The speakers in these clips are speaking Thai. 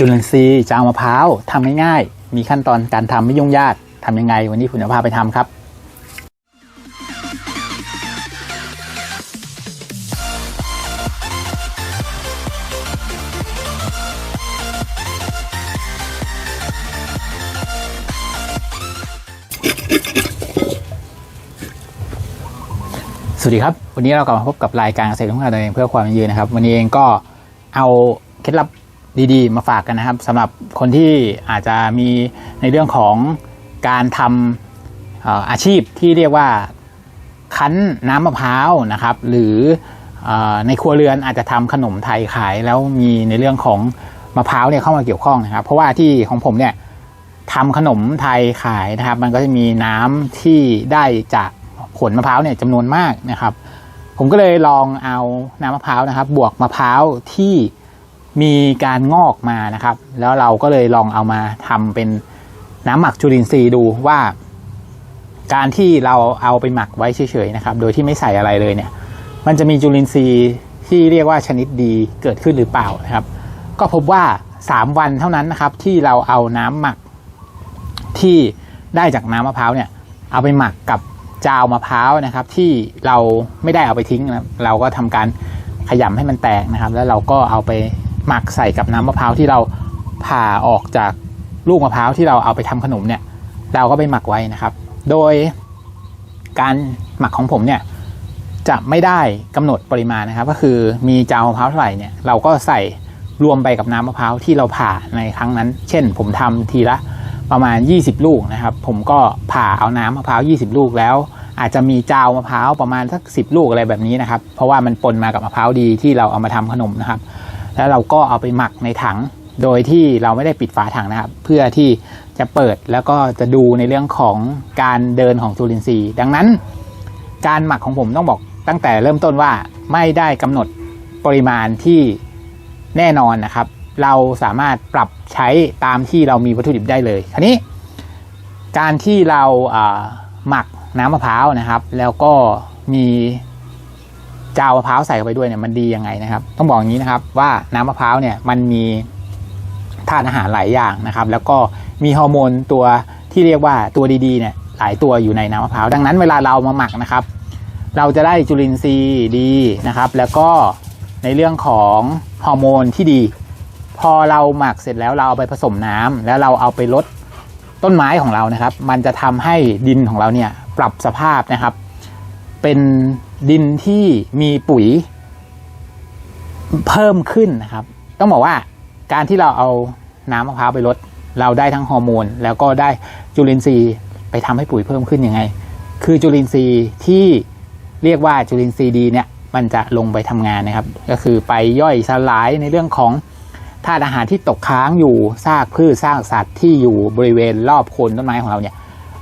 จุลินทรีย์จะเอามะพร้าวทำง่ายๆ มีขั้นตอนการทำไม่ยุ่งยากทำยังไง วันนี้ผมจะพาไปทำครับสวัสดีครับ วันนี้เรากลับมาพบกับรายการเกษตรของเราเองเพื่อความยืนนะครับ วันนี้เองก็เอาเคล็ดลับ ดีๆ มาฝากกันนะครับสำหรับคนที่อาจจะมีในเรื่องของการทำอาชีพที่เรียกว่าคั้นน้ำมะพร้าวนะครับ หรือเออในครัวเรือนอาจจะทำขนมไทยขาย แล้วมีในเรื่องของมะพร้าวเนี่ยเข้ามาเกี่ยวข้องนะครับ เพราะว่าที่ของผมเนี่ยทำขนมไทยขายนะครับ มันก็จะมีน้ำที่ได้จากผลมะพร้าวเนี่ยจำนวนมากนะครับ ผมก็เลยลองเอาน้ำมะพร้าวนะครับ บวกมะพร้าวที่ มีการงอกมานะครับ แล้วเราก็เลยลองเอามาทำเป็นน้ำหมักจุลินทรีย์ดูว่า การที่เราเอาไปหมักไว้เฉยๆนะครับ โดยที่ไม่ใส่อะไรเลยเนี่ย มันจะมีจุลินทรีย์ที่เรียกว่าชนิดดีเกิดขึ้นหรือเปล่านะครับ ก็พบว่า 3 วันเท่านั้นนะครับ ที่เราเอาน้ำหมักที่ได้จากน้ำมะพร้าวเนี่ยเอาไปหมักกับจาวมะพร้าวนะครับ ที่เราไม่ได้เอาไปทิ้งนะครับเราก็ทำการขยำให้มันแตกนะครับ แล้วเราก็เอาไป หมักใส่กับน้ำมะพร้าวที่เราผ่าออกจากลูกมะพร้าวที่เราเอาไปทำขนมเนี่ย เราก็ไปหมักไว้นะครับ โดยการหมักของผมเนี่ยจะไม่ได้กำหนดปริมาณนะครับ ก็คือมีจาวมะพร้าวเท่าไหร่เนี่ยเราก็ใส่รวมไปกับน้ำมะพร้าวที่เราผ่าในครั้งนั้น เช่น ผมทำทีละประมาณ 20 ลูกนะครับ ผมก็ผ่าเอาน้ำมะพร้าว 20 ลูกแล้ว อาจจะมีจาวมะพร้าวประมาณสัก 10 ลูกอะไรแบบนี้นะครับ เพราะว่ามันปนมากับมะพร้าวดีที่เราเอามาทำขนมนะครับ แล้วเราก็เอาไปหมักในถัง โดยที่เราไม่ได้ปิดฝาถังนะครับ เพื่อที่จะเปิดแล้วก็จะดูในเรื่องของการเดินของจุลินทรีย์ ดังนั้น การหมักของผมต้องบอกตั้งแต่เริ่มต้นว่าไม่ได้กำหนดปริมาณที่แน่นอนนะครับ เราสามารถปรับใช้ตามที่เรามีวัตถุดิบได้เลยคราวนี้ การที่เราหมักน้ำมะพร้าวนะครับ แล้วก็มี จามะพร้าวใส่เข้าไปด้วยเนี่ยมันดียังไงนะครับ ต้องบอกอย่างนี้นะครับว่าน้ำมะพร้าวเนี่ยมันมีธาตุอาหารหลายอย่างนะครับ แล้วก็มีฮอร์โมนตัวที่เรียกว่าตัวดีๆเนี่ยหลายตัวอยู่ในน้ำมะพร้าวดังนั้นเวลาเรามาหมักนะครับ เราจะได้จุลินทรีย์ดีนะครับ แล้วก็ในเรื่องของฮอร์โมนที่ดี พอเราหมักเสร็จแล้วเราเอาไปผสมน้ำแล้วเราเอาไปลดต้นไม้ของเรานะครับ มันจะทำให้ดินของเราเนี่ยปรับสภาพนะครับ เป็น ดินที่มีปุ๋ยเพิ่มขึ้นนะครับ ต้องบอกว่าการที่เราเอาน้ำมะพร้าวไปลด เราได้ทั้งฮอร์โมนแล้วก็ได้จุลินทรีย์ไปทำให้ปุ๋ยเพิ่มขึ้นยังไง คือจุลินทรีย์ที่เรียกว่าจุลินทรีย์ดีเนี่ยมันจะลงไปทำงานนะครับ ก็คือไปย่อยสลายในเรื่องของธาตุอาหารที่ตกค้างอยู่ซากพืชซากสัตว์ที่อยู่บริเวณรอบโคนต้นไม้ของเราเนี่ย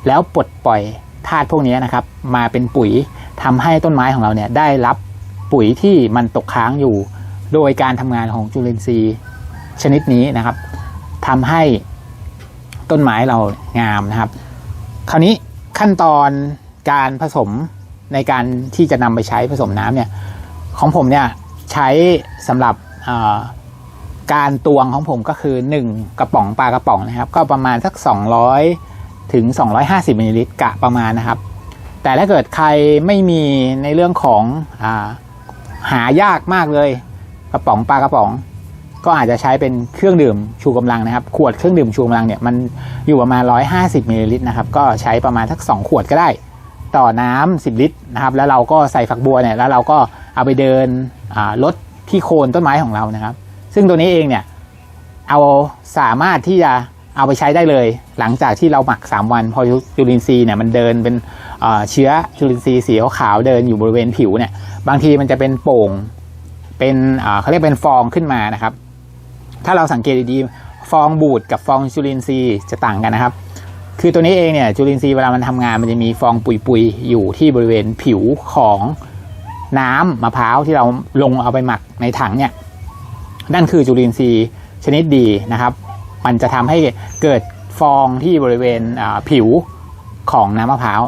แล้วปลดปล่อยธาตุพวกนี้นะครับ มาเป็นปุ๋ย ทำให้ต้นไม้ของเราเนี่ยได้รับปุ๋ยที่มันตกค้างอยู่ โดยการทำงานของจุลินทรีย์ชนิดนี้นะครับทำให้ต้นไม้เรางามนะครับ คราวนี้ขั้นตอนการผสมในการที่จะนำไปใช้ผสมน้ำเนี่ยของผมเนี่ยใช้สำหรับการตวงของผมก็คือ 1 กระป๋องปลากระป๋องนะครับ ก็ประมาณสัก 200 ถึง 250มิลลิลิตรกะประมาณนะครับ แต่ถ้าเกิดใครไม่มีในเรื่องของอาหายากมากเลย กระป๋องปลากระป๋อง ก็อาจจะใช้เป็นเครื่องดื่มชูกำลังนะครับ ขวดเครื่องดื่มชูกำลังเนี่ยมันอยู่ประมาณ 150มิลลิลิตรนะครับก็ใช้ประมาณสัก 2 ขวดก็ได้ ต่อน้ำ10 ลิตรนะครับ แล้วเราก็ใส่ฝักบัวเนี่ยแล้วเราก็เอาไปเดินลดที่โคนต้นไม้ของเรานะครับ ซึ่งตัวนี้เองเนี่ยเอาสามารถที่จะ เอาไปใช้ได้เลย หลังจากที่เราหมัก 3 วัน พอจุลินทรีย์เนี่ยมันเดินเป็นเชื้อจุลินทรีย์สีขาวเดินอยู่บริเวณผิวเนี่ย บางทีมันจะเป็นโป่งเป็นเขาเรียกเป็นฟองขึ้นมานะครับ ถ้าเราสังเกตดีๆฟองบูดกับฟองจุลินทรีย์จะต่างกันนะครับ คือตัวนี้เองเนี่ยจุลินทรีย์เวลามันทำงานมันจะมีฟองปุยๆอยู่ที่บริเวณผิวของน้ำมะพร้าวที่เราลงเอาไปหมักในถังเนี่ยนั่นคือจุลินทรีย์ชนิดดีนะครับ มันจะทำให้เกิดฟองที่บริเวณผิวของน้ำมะพร้าว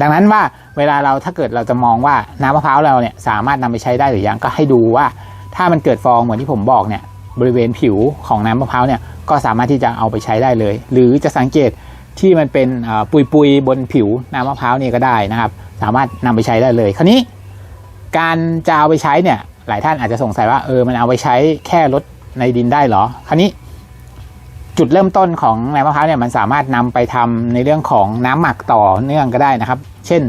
ดังนั้นว่าเวลาเราถ้าเกิดเราจะมองว่าน้ำมะพร้าวเราเนี่ยสามารถนำไปใช้ได้หรือยังก็ให้ดูว่า ถ้ามันเกิดฟองเหมือนที่ผมบอกเนี่ยบริเวณผิวของน้ำมะพร้าวเนี่ยก็สามารถที่จะเอาไปใช้ได้เลย หรือจะสังเกตที่มันเป็นปุยปุยบนผิวน้ำมะพร้าวเนี่ยก็ได้นะครับ สามารถนำไปใช้ได้เลย คราวนี้ การจะเอาไปใช้เนี่ยหลายท่านอาจจะสงสัยว่าเออมันเอาไปใช้แค่ลดในดินได้หรอ คราวนี้ จุดเริ่มต้นของน้ำมะพร้าวเนี่ยมันสามารถนำไปทำในเรื่องของน้ำหมักต่อเนื่องก็ได้นะครับ เช่น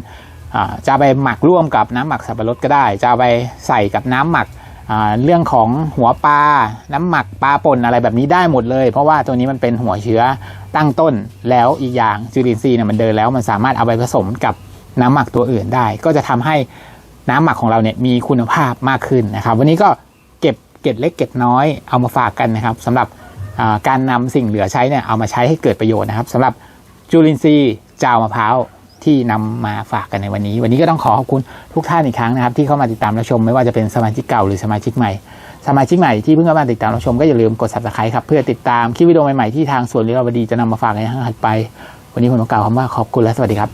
จะไปหมักร่วมกับน้ำหมักสับปะรดก็ได้ จะไปใส่กับน้ำหมักเรื่องของหัวปลา น้ำหมักปลาป่นอะไรแบบนี้ได้หมดเลย เพราะว่าตัวนี้มันเป็นหัวเชื้อตั้งต้นแล้วอีกอย่างจุลินทรีย์เนี่ยมันเดินแล้วมันสามารถเอาไปผสมกับน้ำหมักตัวอื่นได้ ก็จะทำให้น้ำหมักของเราเนี่ยมีคุณภาพมากขึ้นนะครับ วันนี้ก็เก็บเก็ดเล็กเก็ดน้อยเอามาฝากกันนะครับสำหรับ การนำสิ่งเหลือใช้เนี่ยเอามาใช้ให้เกิดประโยชน์นะครับสำหรับจุลินทรีย์จาวมะพร้าวที่นำมาฝากกันในวันนี้ วันนี้ก็ต้องขอขอบคุณทุกท่านอีกครั้งนะครับ ที่เข้ามาติดตามรับชม ไม่ว่าจะเป็นสมาชิกเก่าหรือสมาชิกใหม่ สมาชิกใหม่ที่เพิ่งเข้ามาติดตามรับชมก็อย่าลืมกด subscribe ครับเพื่อติดตามคลิปวิดีโอใหม่ๆที่ทางส่วนลีลาวดีจะนำมาฝากในครั้งถัดไป วันนี้ผมต้องกล่าวคำว่าขอบคุณและสวัสดีครับ